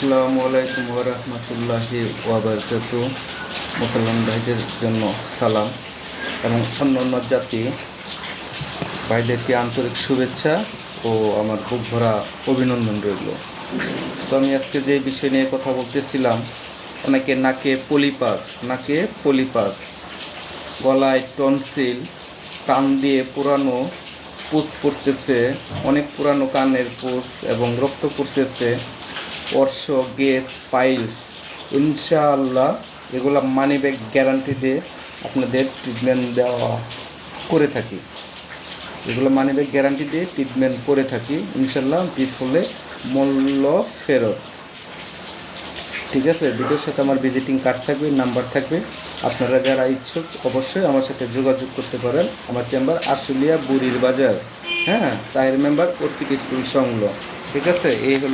আসসালামু আলাইকুম ওরহমতুল্লাহি ওয়াবারকাতু মুসলমান ভাইদের জন্য সালাম। এবং অন্যান্য জাতি ভাইদেরকে আন্তরিক শুভেচ্ছা ও আমার বুক ভরা অভিনন্দন রইল। তো আমি আজকে যে বিষয় নিয়ে কথা বলতেছিলাম, অনেকে নাকে পলিপাস নাকে পলিপাস, গলায় টনসিল, কান দিয়ে পুরানো পুষ পড়তেছে, অনেক পুরানো কানের পুষ এবং রক্ত পড়তেছে। অর্শ গেস পাইলস ইনশাআল্লাহ এগুলো মানি ব্যাগ গ্যারান্টি দিয়ে আপনাদের ট্রিটমেন্ট দেওয়া করে থাকি। এগুলো মানি ব্যাগ গ্যারান্টি দিয়ে ট্রিটমেন্ট করে থাকি। ইনশাল্লাহ বিফলে মূল্য ফেরত। ঠিক আছে? ভিডিওর সাথে আমার ভিজিটিং কার্ড থাকবে নাম্বার থাকবে। আপনারা যারা ইচ্ছুক, অবশ্যই আমার সাথে যোগাযোগ করতে পারেন। আমার চেম্বার আশুলিয়া বুড়ির বাজার। হ্যাঁ তাহের মেম্বার কর্তৃক স্কুল সংলগ্ন। ঠিক আছে? এই হলো